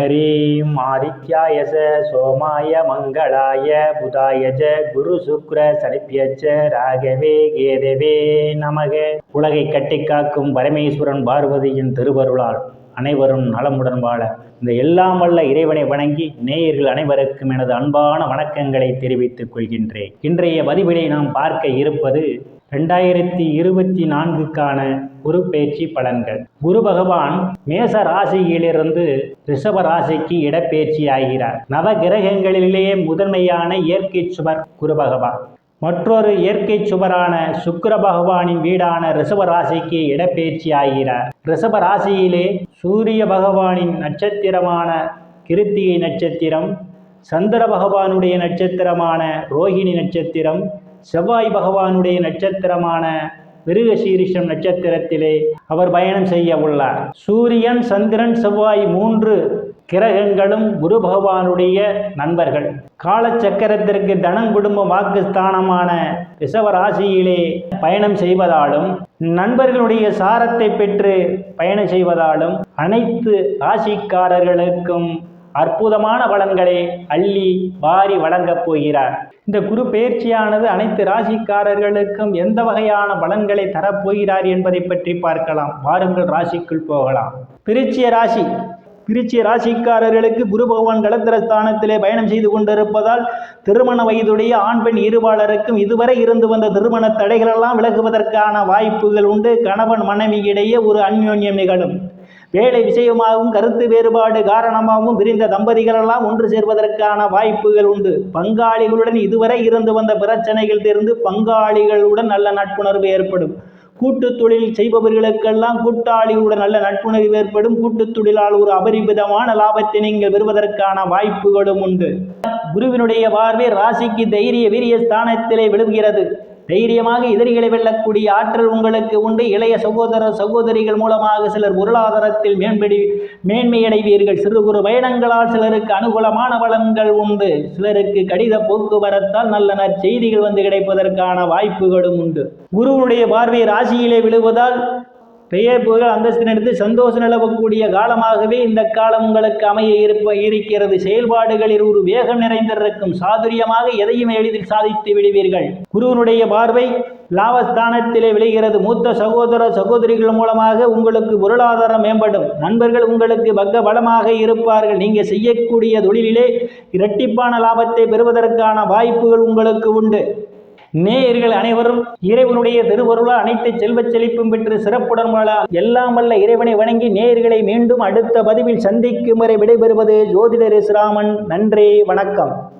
ஹரீம் ஆதித்யாயச சோமாய மங்களாய புதாயஜ குரு சுக்ர சனிப்பியச்ச ராகவே கேதவே நமக. உலகை கட்டிக்காக்கும் பரமேஸ்வரன் பார்வதியின் திருவருளால் அனைவரும் நலமுடன் வாழ. இந்த எல்லாம் வல்ல இறைவனை வணங்கி நேயர்கள் அனைவருக்கும் எனது அன்பான வணக்கங்களை தெரிவித்துக் கொள்கின்றேன். இன்றைய பதிவினை நாம் பார்க்க இருப்பது ரெண்டாயிரத்தி இருபத்தி நான்குக்கான குரு பயிற்சி பலன்கள். குரு பகவான் மேச ராசியிலிருந்து ரிஷப ராசிக்கு இடப்பெயர்ச்சி ஆகிறார் நவ கிரகங்களிலேயே முதன்மையான இயற்கை சுவர் குரு பகவான். மற்றொரு இயற்கை சுவரான சுக்கர பகவானின் வீடான ரிஷப ராசிக்கு இடப்பெயர்ச்சி ஆகிறார் ரிஷப ராசியிலே சூரிய பகவானின் நட்சத்திரமான கிருத்திகை நட்சத்திரம் சந்திர பகவானுடைய நட்சத்திரமான ரோஹிணி நட்சத்திரம் செவ்வாய் பகவானுடைய நட்சத்திரமான மிருகசீரிஷம் நட்சத்திரத்திலே அவர் பயணம் செய்ய உள்ளார். சூரியன் சந்திரன் செவ்வாய் மூன்று கிரகங்களும் குரு பகவானுடைய நண்பர்கள். காலச்சக்கரத்திற்கு தனம் குடும்ப வாக்குஸ்தானமான ரிஷவராசியிலே பயணம் செய்வதாலும் நண்பர்களுடைய சாரத்தை பெற்று பயணம் செய்வதாலும் அனைத்து ராசிக்காரர்களுக்கும் அற்புதமான பலன்களை அள்ளி வாரி வழங்கப் போகிறார். இந்த குரு பயிற்சியானது அனைத்து ராசிக்காரர்களுக்கும் எந்த வகையான பலன்களை தரப்போகிறார் என்பதை பற்றி பார்க்கலாம். வாருங்கள் ராசிக்குள் போகலாம். திருச்சிய ராசி. திருச்சிய ராசிக்காரர்களுக்கு குரு பகவான் கலத்திரஸ்தானத்திலே பயணம் செய்து கொண்டிருப்பதால் திருமண வயதுடைய ஆண் பெண் இருவாளருக்கும் இதுவரை இருந்து வந்த திருமண தடைகளெல்லாம் விலகுவதற்கான வாய்ப்புகள் உண்டு. கணவன் மனைவியிடையே ஒரு அந்யோன்யம் நிகழும். வேலை விஷயமாகவும் கருத்து வேறுபாடு காரணமாகவும் பிரிந்த தம்பதிகளெல்லாம் ஒன்று சேர்வதற்கான வாய்ப்புகள் உண்டு. பங்காளிகளுடன் இதுவரை இருந்து வந்த பிரச்சனைகள் தெரிந்து பங்காளிகளுடன் நல்ல நட்புணர்வு ஏற்படும். கூட்டு தொழில் செய்பவர்களுக்கெல்லாம் கூட்டாளிகளுடன் நல்ல நட்புணர்வு ஏற்படும். கூட்டு தொழிலால் ஒரு அபரிமிதமான லாபத்தை நீங்கள் பெறுவதற்கான வாய்ப்புகளும் உண்டு. குருவினுடைய பார்வை ராசிக்கு தைரிய வீரிய ஸ்தானத்திலே விழுகிறது. தைரியமாக எதிரிகளை வெல்லக்கூடிய ஆற்றல் உங்களுக்கு உண்டு. இளைய சகோதர சகோதரிகள் மூலமாக சிலர் பொருளாதாரத்தில் மேம்படி மேன்மையடைவீர்கள். சிறு குறு பயணங்களால் சிலருக்கு அனுகூலமான பலன்கள் உண்டு. சிலருக்கு கடித போக்குவரத்தால் நல்ல நற்செய்திகள் வந்து கிடைப்பதற்கான வாய்ப்புகளும் உண்டு. குருவுடைய பார்வை ராசியிலே விழுவதால் பெயர் புகழ் அந்தஸ்து எடுத்து சந்தோஷம் நிலவக்கூடிய காலமாகவே இந்த காலம் உங்களுக்கு அமைய இருப்ப இருக்கிறது. செயல்பாடுகளில் ஒரு வேகம் நிறைந்திருக்கும். சாதுரியமாக எதையும் எளிதில் சாதித்து விடுவீர்கள். குருவனுடைய பார்வை லாபஸ்தானத்திலே விளைகிறது மூத்த சகோதர சகோதரிகள் மூலமாக உங்களுக்கு பொருளாதாரம் மேம்படும். நண்பர்கள் உங்களுக்கு பக்க பலமாக இருப்பார்கள். நீங்கள் செய்யக்கூடிய தொழிலிலே இரட்டிப்பான லாபத்தை பெறுவதற்கான வாய்ப்புகள் உங்களுக்கு உண்டு. நேயர்கள் அனைவரும் இறைவனுடைய திருவருளால் அனைத்து செல்வச் செழிப்பும் பெற்று சிறப்புடன் வாழ எல்லாம் வல்ல இறைவனை வணங்கி நேயர்களை மீண்டும் அடுத்த பதிவில் சந்திக்கும் வரை விடைபெறுவது ஜோதிடர் ராமன். நன்றி வணக்கம்.